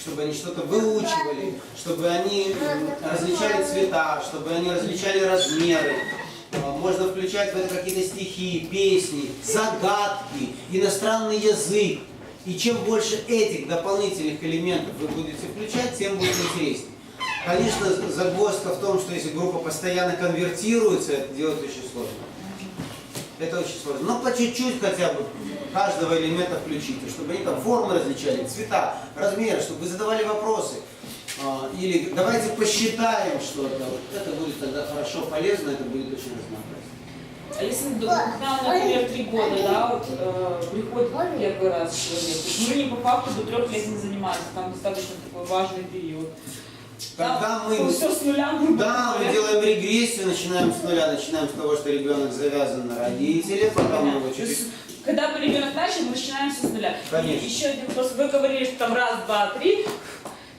чтобы они что-то выучивали, чтобы они различали цвета, чтобы они различали размеры. А, Можно включать в это какие-то стихи, песни, загадки, иностранный язык. И чем больше этих дополнительных элементов вы будете включать, тем будет интереснее. Конечно, загвоздка в том, что если группа постоянно конвертируется, это делать очень сложно. Это очень сложно. Но по чуть-чуть хотя бы каждого элемента включите, чтобы они там формы различали, цвета, размеры, чтобы вы задавали вопросы. А, Или давайте посчитаем что-то. Вот это будет тогда хорошо, полезно, это будет очень разнообразно. А если, когда, например, три года, да, вот, э, приходит первый раз человек, мы не по факту до трех лет не занимаемся, там достаточно такой важный период. Когда мы- все с нуля, грубо Да, мы делаем регрессию, начинаем с нуля, начинаем с того, что ребенок завязан на родителей, потом мы его То чуть есть, когда бы ребенок начал, мы начинаем все с нуля. Конечно. И еще один вопрос. Вы говорили, что там раз, два, три,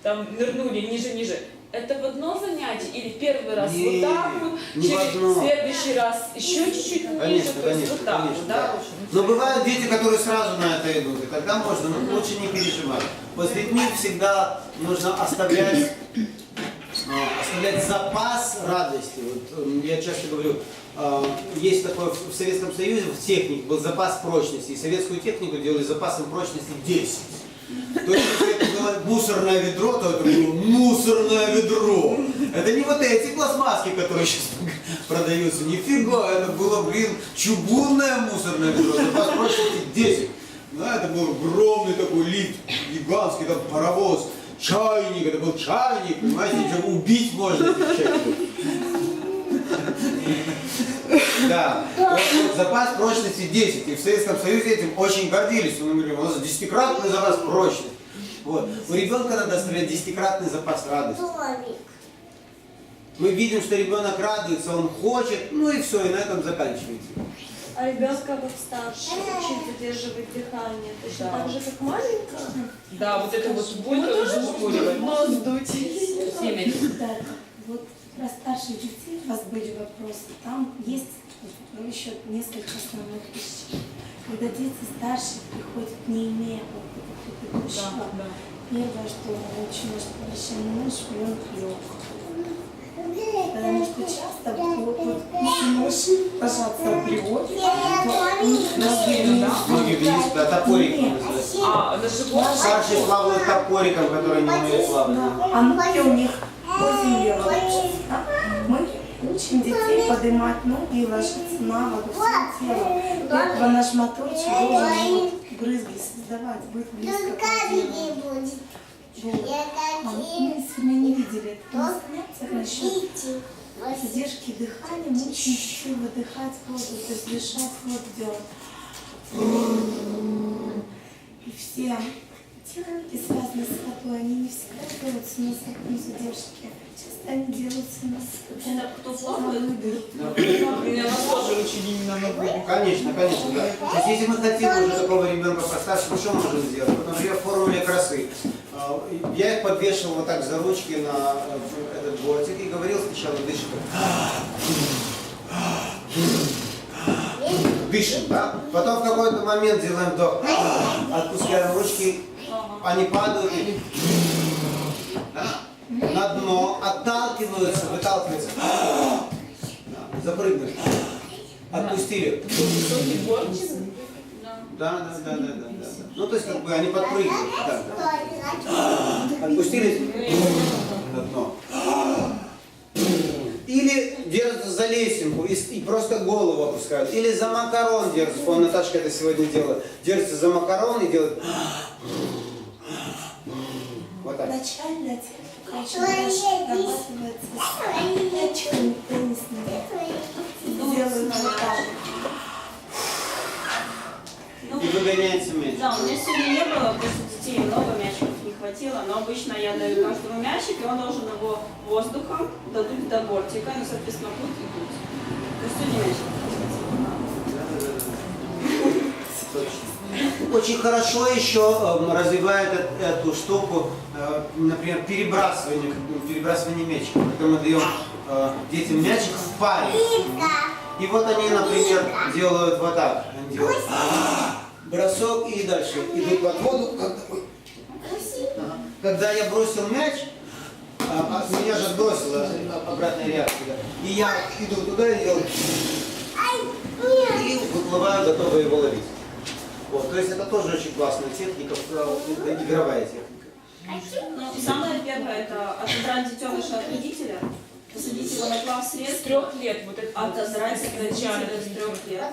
там нырнули ниже, ниже. Это в одно занятие или в первый раз Не, вот так вот, не в через одно. следующий раз еще чуть-чуть ниже, Конечно, то есть конечно, вот так конечно. вот, да, да. Но бывают дети, которые сразу на это идут, и тогда можно, но лучше не переживать. Вот с детьми всегда нужно оставлять, оставлять запас радости. Вот, м, я часто говорю, а, есть такое в Советском Союзе, в технике был запас прочности, и советскую технику делали запасом прочности 10. То есть, если это мусорное ведро, то это мусорное ведро. Это не вот эти пластмасски, которые сейчас продаются. Нифига, это было, блин, чугунное мусорное ведро. Запас прочности 10. Да, это был огромный такой лифт, гигантский там паровоз, чайник, это был чайник, понимаете, еще убить можно. Да, вот запас прочности 10. И в Советском Союзе этим очень гордились. Мы говорим, у нас десятикратный запас прочности. Вот. У ребенка надо оставлять десятикратный запас радости. Мы видим, что ребенок радуется, он хочет, ну и все, и на этом заканчивается. А ребенка вот старше учить задерживать дыхание, точно Да. так же, как маленького. Да, вот это вот будет зажмуривать. Нос дуть. Семя. Да, вот про старших детей у вас были вопросы. Там есть ну, еще несколько основных вещей. Когда дети старшие приходят, не имея опыта предыдущего, Да, да. первое, что очень может обращать на шпион легкого. Потому что часто вот, вот, если можешь пожаться априори, то у них разве да? Многие есть да, топориком называется. А, на живот? Старшие плавают топориком, который не умеет плавать. Да, а ноги у них да? Мы учим детей поднимать ноги и ложиться на воду всем телом. Для этого наш моторчик должен вот брызги создавать, быть близко к воде. Вот. Вот мы сегодня не видели насчет задержки дыхания. Мы детей выдыхать воду, то есть дышать делать. И все техники, связанные с водой, они не всегда делаются на закон задержки. Часто они делаются на Это кто. У меня нас тоже учили именно на выдох. Конечно, конечно, да. То есть если мы хотим уже такого ребенка постарше, ну что можем сделать? Вот, например, в формуле красы. А, Я их подвешивал вот так за ручки на этот бортик и говорил сначала дышим. Дышим, да? Потом в какой-то момент делаем вдох, отпускаем ручки, они падают и? На дно, отталкиваются, выталкиваются. Запрыгнули. Отпустили. Да. Да, да, да, да, да. Ну, то есть, как бы они подпрыгивают. Да, да. Отпустили на дно. Или держатся за лесенку и, и просто голову опускают. Или за макарон держатся. Вон Наташка это сегодня делает. Держится за макарон и делает. Вот так. Вначале для хорошо прорабатывается мячиками теннисными, делают вот так. И выгоняется мяч. Да, у меня сегодня не было, просто детей много мячиков не хватило, но обычно я даю каждому мячик, и он должен его воздухом додуть до бортика, ну, соответственно, будет и дуть. То есть сегодня мячик. Точно. Очень хорошо еще эм, развивает эт- эту штуку, э, например, перебрасывание, перебрасывание мячика. Когда мы даем э, детям мячик в паре. И вот они, например, делают вот так. Они делают бросок и дальше идут под воду, когда я бросил мяч, а, а меня же отбросила а, обратная реакция. И я иду туда и делаю, и выплываю, готовый его ловить. Вот, то есть это тоже очень классная техника, э, игровая техника. Ну, самое первое это отодрать детеныша от родителя, посадить его на плав С средств, трех лет вот это отодрать от родителя с трех лет.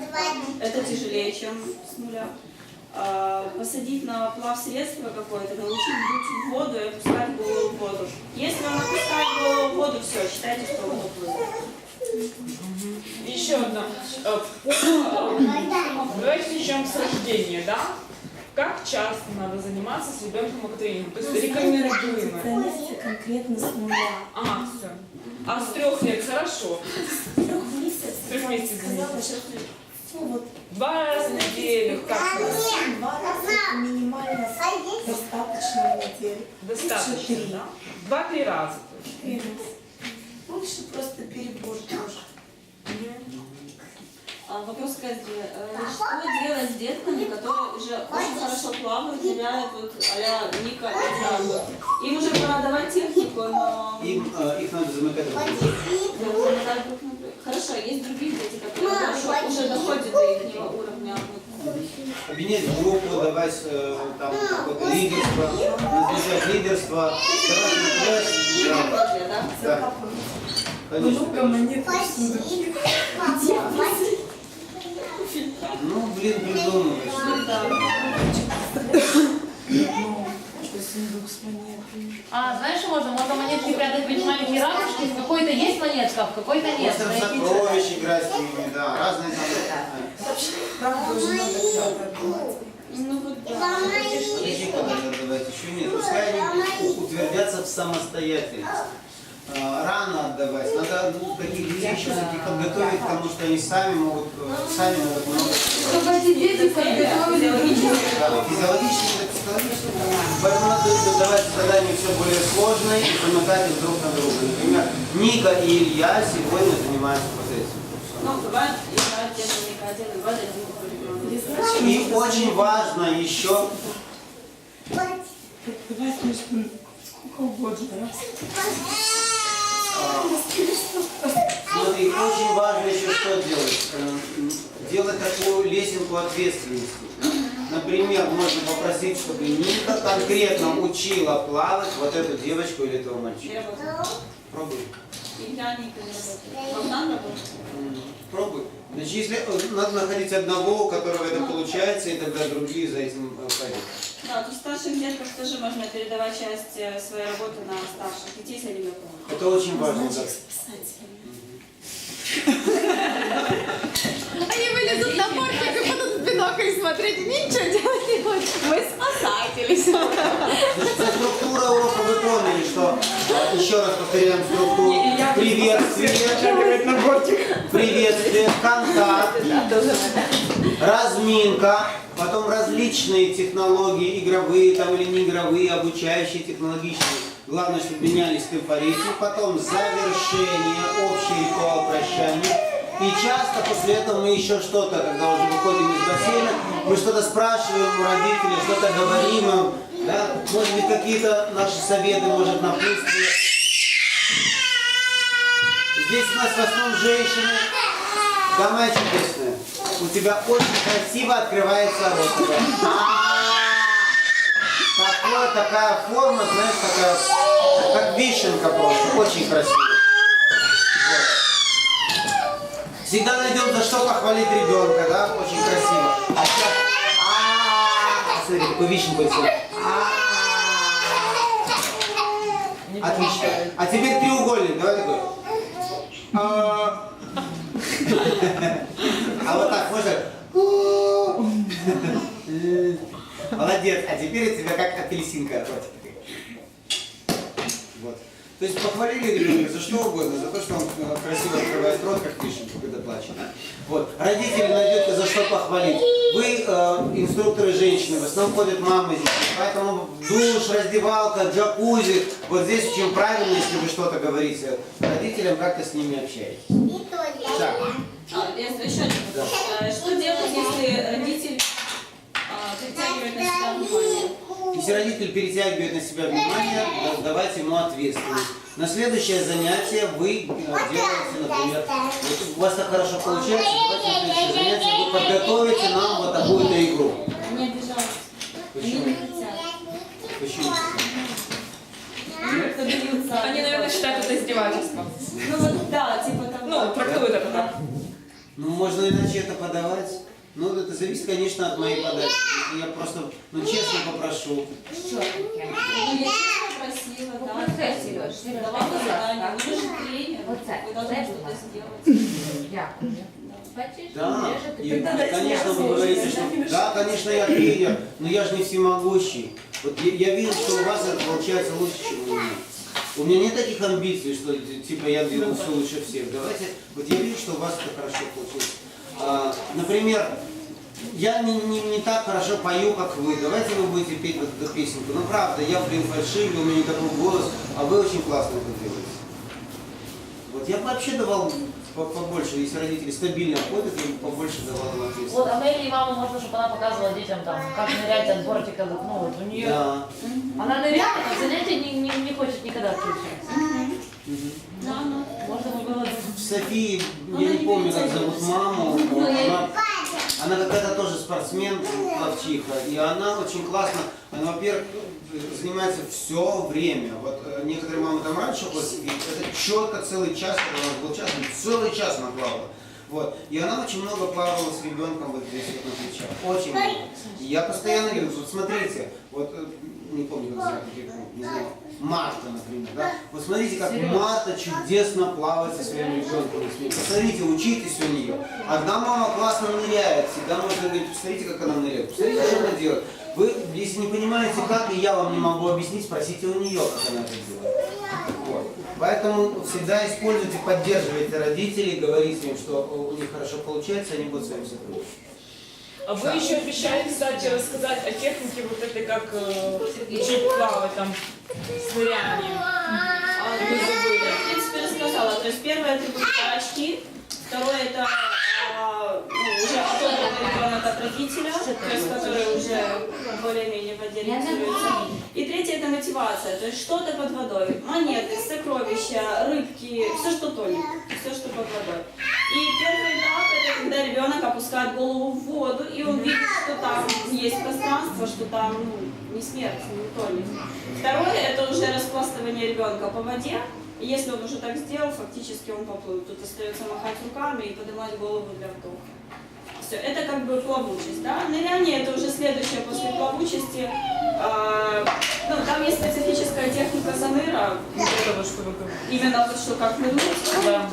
Это тяжелее, чем с нуля. А, Посадить на плав средство какое-то, научить дуть в воду и опускать голову в воду. Если он опускает голову в воду, все, считайте, что он уплыл. Еще одна. Давайте начнем с рождения, да? Как часто надо заниматься с ребенком аквариумом? То есть рекомендуемо. Становится конкретно с нуля. А, все. А с трех лет хорошо. С трех месяцев, С трех месяцев, ну, вот Два раза в неделю. Как два раза минимально достаточно в неделю. достаточно, да? Два-три раза. Лучше просто перебор. А, Вопрос к Эдре. Э, Что делать с детками, которые уже очень хорошо плавают, ныряют, вот а-ля Ника и Драгу? Им уже пора давать технику, но... Им, э, их надо замыкать в. Да. Хорошо, есть другие дети, которые хорошо уже доходят до их уровня. Объединять группу, давать э, там какое-то лидерство, назначать лидерство, давать пресс, да, Да? конечно, Много конечно. монет сундуки. Ну, блин, придумываешь. Ну, что сундук с монетами. А, знаешь, что можно? Можно монетки прятать в эти маленькие рамочки. В какой-то есть монетка, в какой-то нет. Остров Найдите. сокровищ играть с ними, да, разные там. Правда, уже надо отбивать. Ну вот да. Подожди, еще нет. Пускай они утвердятся в самостоятельности. А, Рано отдавать, надо ну, таких детей сейчас таких подготовить, потому что они сами могут, э, сами могут много Чтобы эти дети подготовили Да, физиологически психологически. Поэтому надо давать задания все более сложные и замыкать их друг на друга. Например, Ника и Илья сегодня занимаются вот этим. Ну, бывает, и очень важно еще. Сколько угодно раз. смотри, очень важно еще что делать. Эм, Делать такую лесенку ответственности. Например, можно попросить, чтобы Ника конкретно учила плавать вот эту девочку или этого мальчика. Пробуй. Пробуй. Значит, если э, надо находить одного, у которого это получается, и тогда другие за этим э, ходят. Да, тут в старших детках тоже можно передавать часть э, своей работы на старших детей, если они готовы. Это очень важно. Значит. Они вылезут на бортик и будут в бинокль смотреть. Ничего делать не будут. Мы спасатели. Структура урока вы поняли, что э, еще раз повторяем структуру. Приветствие, приветствие, контакт, разминка, потом различные технологии, игровые там или не игровые, обучающие, технологичные. Главное, чтобы менялись темпоритмы, потом завершение, общий ритуал прощания. И часто после этого мы еще что-то, когда уже выходим из бассейна, мы что-то спрашиваем у родителей, что-то говорим им, да? может быть какие-то наши советы, может напутствие. Здесь у нас в основном женщины. Да, моя чудесная, у тебя очень красиво открывается рот. Такое, такая форма, знаешь, такая, как вишенка просто, очень красиво. Вот. Всегда найдем за что похвалить ребенка, да, очень красиво. А сейчас, а, смотри, такую вишенку рисуем. Отлично. А теперь треугольник, давай такой. А А вот так можно? Молодец. А теперь у тебя как апельсинка ротик. То есть похвалили ребенка за что угодно, за то, что он э, красиво открывает рот, как вишенку, когда плачет. Вот. Родители найдете за что похвалить. Вы э, инструкторы женщины, в основном ходят мамы здесь. Поэтому душ, раздевалка, джакузи. Вот здесь очень правильно, если вы что-то говорите родителям, как-то с ними общаетесь. Так. А, Лен, еще один вопрос. А, Что делать, если родитель а, притягивает на себя внимание? Если родитель перетягивает на себя внимание, да- давайте ему ответственность. На следующее занятие вы э, делаете, например, вот у вас так хорошо получается, давайте на следующее занятие вы подготовите нам вот такую-то игру. Они обижаются. Почему? Почему? Они, наверное, считают это издевательством. Ну вот да, типа того. Ну, трактуют это так. Ну, можно иначе это подавать. Ну, это зависит, конечно, от моей подачи. Я просто, ну, честно попрошу. Ну, я честно просила, да. Давала задание. Вы же тренер. Вы должны что-то сделать. Да, и, и, конечно, вы говорите, что да, конечно, я тренер, но я же не всемогущий. Вот я, я вижу, что у вас это получается лучше, чем у меня. У меня нет таких амбиций, что типа я делаю все лучше всех. Давайте, вот я вижу, что у вас это хорошо получилось. А, например, я не, не, не так хорошо пою, как вы. Давайте вы будете петь вот эту песенку. Ну правда, я, блин, фальшивый, у меня не такой голос, а вы очень классно это делаете. Вот я бы вообще давал по- побольше, если родители стабильно ходят, я бы побольше давал ответственности. Вот Амелии маму можно, чтобы она показывала детям там, как нырять от бортика ну, вот у нее. Да. Она ныряет, а занятия не, не, не хочет никогда отключаться. Да, ну. Софии, я не помню, как зовут маму, она, она какая-то тоже спортсмен, плавчиха, и она очень классно, она, во-первых, занимается все время. Вот э, некоторые мамы там раньше ходят, это четко целый час, когда у нас был час, целый час она плавала. Вот. И она очень много плавала с ребенком вот здесь вот на плечах. Очень много. И я постоянно говорю, вот смотрите, вот э, не помню, как зовут, не знаю, Марта, например, да? Вот смотрите, как Марта чудесно плавает со своим ребенком. Посмотрите, учитесь у нее. Одна мама классно ныряет, всегда можно говорить, посмотрите, как она ныряет, посмотрите, что она делает. Вы, если не понимаете, как, и я вам не могу объяснить, спросите у нее, как она это делает. Поэтому всегда используйте, поддерживайте родителей, говорите им, что у них хорошо получается, они будут с вами сотрудничать. А вы еще обещали, кстати, рассказать о технике вот этой, как э, учить плавать там с нырянием. А, Вы забыли. Я, в принципе, рассказала. То есть первое это будут очки, второе это ну, ребенок от родителя, то есть который уже более-менее в. И третье это мотивация, то есть что-то под водой, монеты, сокровища, рыбки, все что тонет, все что под водой. И первый этап это когда ребенок опускает голову в воду и он видит, что там есть пространство, что там ну, не смерть, не тонет. Второе это уже распластывание ребенка по воде. И если он уже так сделал, фактически он поплыл. Тут остается махать руками и поднимать голову для вдоха. Все, это как бы плавучесть, да? Ныряние это уже следующее после плавучести. А, ну, там есть специфическая техника заныра, Вот это вот, что вы говорите. именно вот что как нырнуть. Да.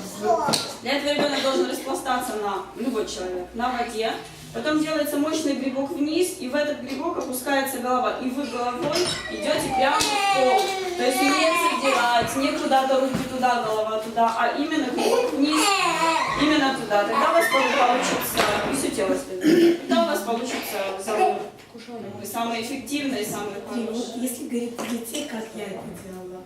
Для этого ребенок должен распластаться на, любой человек, на воде. Потом делается мощный грибок вниз, и в этот грибок опускается голова. И вы головой идете прямо в пол. То есть не задирать, не куда-то руки туда, голова туда, а именно грибок вниз, именно туда. Тогда у вас получится, и все тело следует. Тогда у вас получится замор. И самый эффективный, и хороший. если говорить о детей, как я это делала,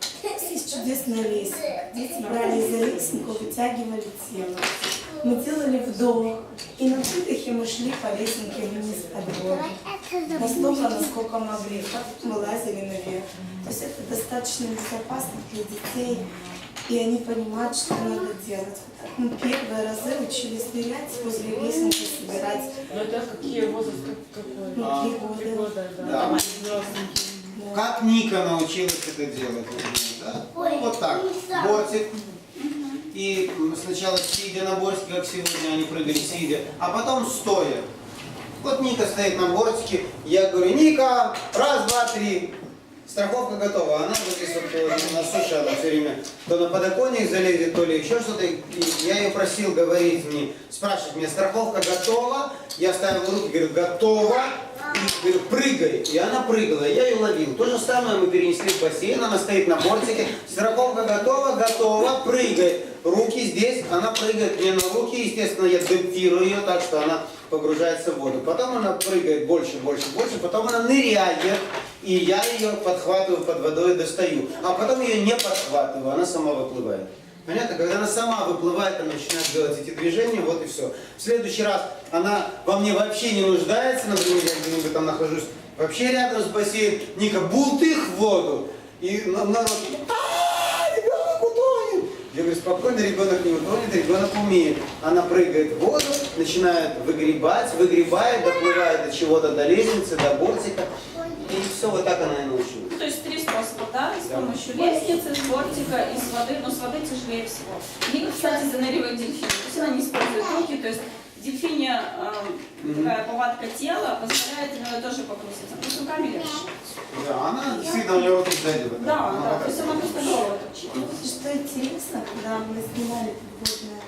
есть чудесная лестница. Дети брали за лестнику, вытягивали тело. Мы делали вдох, и на выдохе мы шли по лестнике вниз под воду. Настолько, насколько могли, как мы лазили наверх. То есть это достаточно безопасно для детей, и они понимают, что надо делать. Мы первые разы учились нырять возле лестницы, собирать Ну это какие возраст, как, какой? ну, три Три года. да. Как Ника научилась это делать? да? Ну, вот так. Бортик. И сначала сидя на бортике, как сегодня они прыгали сидя, а потом стоя. Вот Ника стоит на бортике, я говорю, Ника, раз, два, три. Страховка готова. Она вот здесь вот э, на суше, она все время то на подоконник залезет, то ли еще что-то. И я ее просил говорить мне, спрашивать меня, страховка готова? Я ставил руки, говорю, готова. И говорю, прыгай. И она прыгала, я ее ловил. То же самое мы перенесли в бассейн, она стоит на бортике. Страховка готова, готова, прыгай. Руки здесь, она прыгает мне на руки, естественно, я демпфирую ее так, что она погружается в воду. Потом она прыгает больше, больше, больше, потом она ныряет, и я ее подхватываю под водой и достаю. А потом ее не подхватываю, она сама выплывает. Понятно? Когда она сама выплывает, она начинает делать эти движения, вот и все. В следующий раз она во мне вообще не нуждается, например, я где-нибудь там нахожусь, Вообще рядом с бассейном Ника бултых в воду. И на- народ, «А, ребенок утонет. Я говорю, спокойно, ребенок не утонет, ребенок умеет. Она прыгает в воду, начинает выгребать, выгребает, доплывает до чего-то, до лестницы, до бортика. И все, вот так она и научилась. Ну, То есть три способа, да? С помощью лестницы, с бортика и с воды, но с воды тяжелее всего. Ника, кстати, заныривает дельфин. То есть она не использует руки, то есть дельфиния э, такая повадка тела позволяет иногда тоже погрузиться. Но с руками легче. Да, она действительно у нее вот тут так. Да, да, то есть она просто голову точит. Что интересно, когда мы снимали подводное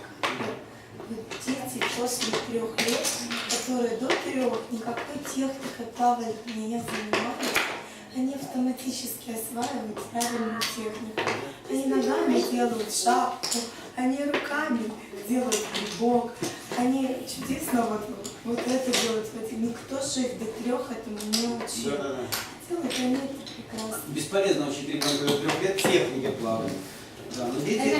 вот дети после трех лет, которые до трех никакой техникой плавания не занимались, они автоматически осваивают правильную технику. Они ногами делают шапку, они руками делают грибок, они чудесно вот, вот это делают. Вот Никто же их до трех этому не учил. Да, да, да. Делают они это прекрасно. Бесполезно учить ребенка до трех лет технике плавания. Да, но дети...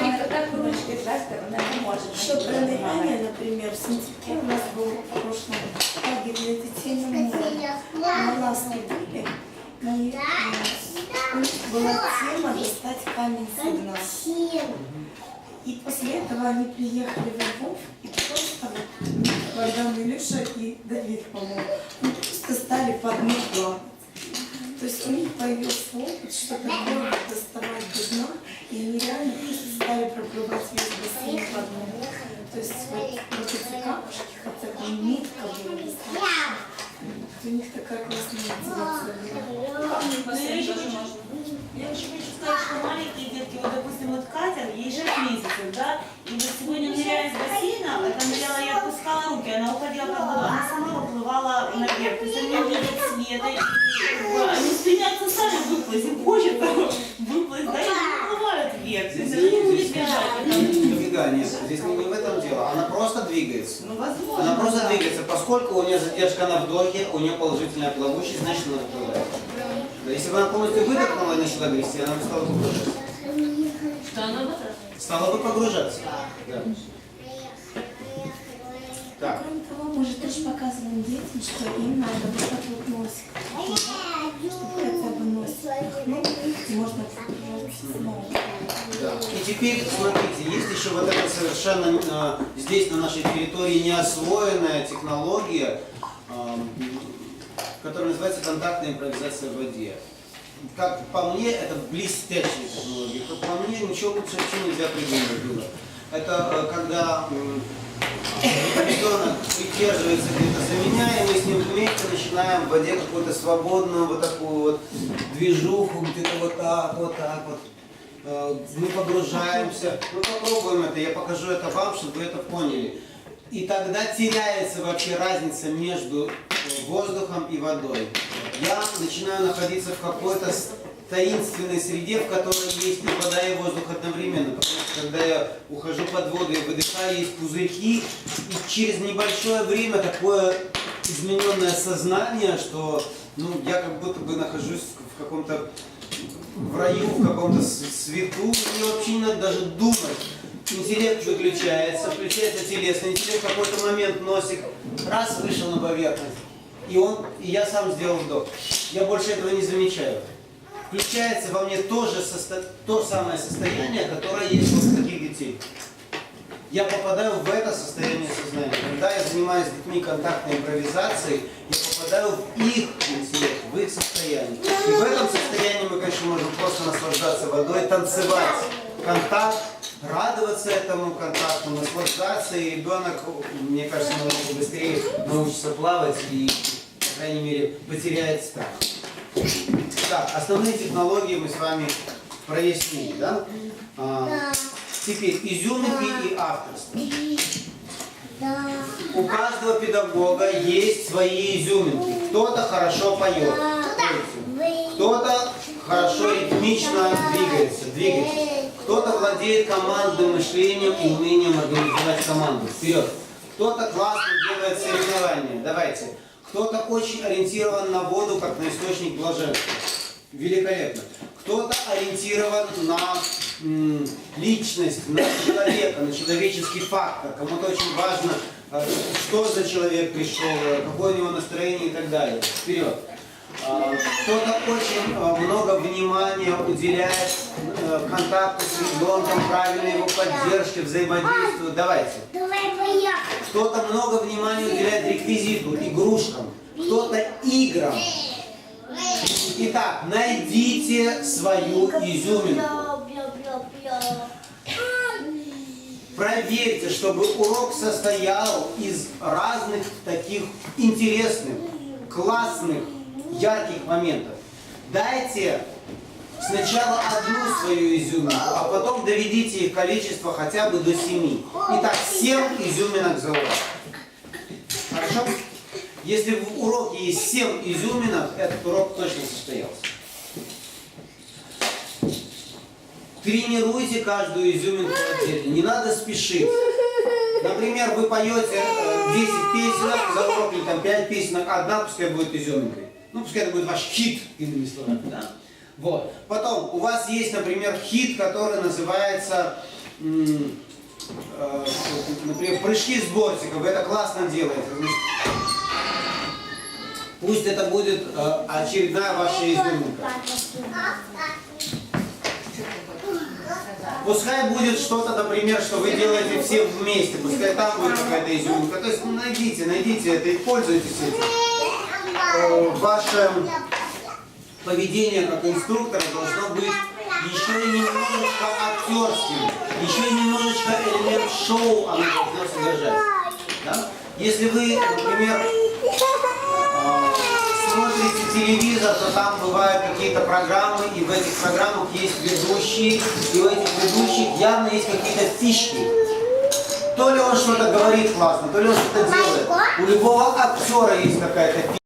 Ныряние, например, в сентябре у нас был в прошлом для детей на море. На ласке были, и была тема достать камень со дна. И после этого они приехали во Львов и просто вот Богдан Илюша и Давид, по-моему, они просто стали под плавать. То есть у них появился опыт, что такое доставать до дна, и они реально просто стали проплывать весь бассейн по дну. То есть вот, вот эти камушки, хотя там нитка была у них такая классная мотивация. Была. Я еще хочу сказать, что маленькие детки, вот, допустим, вот Катя, ей 6 месяцев, да, и вот сегодня ныряя из бассейна, это ныряла, я отпускала руки, она уходила под воду, она сама выплывала наверх, то есть они не видят света, и как бы, они стремятся сами выплыть, им хочется выплыть, да, и они выплывают вверх, то есть они не будут бежать. Нифига нет, здесь не в этом дело. Она просто двигается. Ну, возможно. Она просто двигается, поскольку у нее задержка на вдохе, у нее положительная плавучесть, значит она выплывает. Да, если бы она полностью выдохнула и начала грести, она бы стала погружаться. Что она да? Стала бы погружаться. Да. Так, Кроме того, мы же тоже показываем детям, что им надо вот так вот носик. Чтобы хотя бы носик и можно да. И теперь, смотрите, есть еще вот эта совершенно э, здесь, на нашей территории, неосвоенная технология, э, которая называется контактная импровизация в воде. Как по мне, это блестящая технология. Как по мне, ничего лучше вообще нельзя придумать было. Это э, когда ребенок придерживается где-то за меня, и мы с ним вместе начинаем в воде какую-то свободную вот такую вот движуху, где-то вот так, вот так вот. Э, Мы погружаемся, мы попробуем это, я покажу это вам, чтобы вы это поняли. И тогда теряется вообще разница между воздухом и водой. Я начинаю находиться в какой-то таинственной среде, в которой есть и вода, и воздух одновременно. Потому что когда я ухожу под воду и выдыхаю, есть пузырьки, и через небольшое время такое измененное сознание, что ну, я как будто бы нахожусь в каком-то в раю, в каком-то свету, мне вообще не надо даже думать. Интеллект выключается, включается телесный интеллект, в какой-то момент носик раз вышел на поверхность, и он, и я сам сделал вдох. Я больше этого не замечаю. Включается во мне тоже состо- то самое состояние, которое есть у таких детей. Я попадаю в это состояние сознания. Когда я занимаюсь детьми контактной импровизацией, я попадаю в их интеллект, в их состояние. И в этом состоянии мы, конечно, можем просто наслаждаться водой, танцевать контакт, радоваться этому контакту, наслаждаться, и ребенок, мне кажется, намного быстрее научится плавать и, крайней мере, потеряет страх. Так, основные технологии мы с вами прояснили, да? А, теперь изюминки и авторство. У каждого педагога есть свои изюминки. Кто-то хорошо поет, кто-то хорошо ритмично двигается, двигается. Кто-то владеет командным мышлением и умением организовать команду. Вперед. Кто-то классно делает соревнования. Давайте. Кто-то очень ориентирован на воду, как на источник блаженства. Великолепно. Кто-то ориентирован на м, личность, на человека, на человеческий фактор. Кому-то очень важно, э, что за человек пришел, какое у него настроение и так далее. Вперед. Кто-то очень а, много внимания уделяет э, контакту с ребенком, правильной его поддержке, взаимодействию. Давайте. Кто-то много внимания уделяет реквизиту, игрушкам, кто-то играм. Итак, найдите свою изюминку. Проверьте, чтобы урок состоял из разных таких интересных, классных, ярких моментов. Дайте сначала одну свою изюминку, а потом доведите их количество хотя бы до семи. Итак, семь изюминок за урок. Хорошо? Если в уроке есть семь изюминок, этот урок точно состоялся. Тренируйте каждую изюминку отдельно. Не надо спешить. Например, вы поете э, 10 песенок за урок или там 5 песенок, одна пускай будет изюминкой. Ну, пускай это будет ваш хит, иными словами. Да? Вот. Потом, у вас есть, например, хит, который называется, э, например, прыжки с бортика. Вы это классно делаете. Пусть это будет э, очередная ваша изюминка. Пускай будет что-то, например, что вы делаете все вместе, пускай там будет какая-то изюминка. То есть ну, найдите, найдите это и пользуйтесь этим. Э, Ваше поведение как инструктора должно быть еще немножечко актерским, еще немножечко элемент шоу оно должно содержать. Да? Если вы, например, э, смотрите телевизор, то там бывают какие-то программы, и в этих программах есть ведущие, и у этих ведущих явно есть какие-то фишки. То ли он что-то говорит классно, то ли он что-то делает. У любого актера есть какая-то фишка.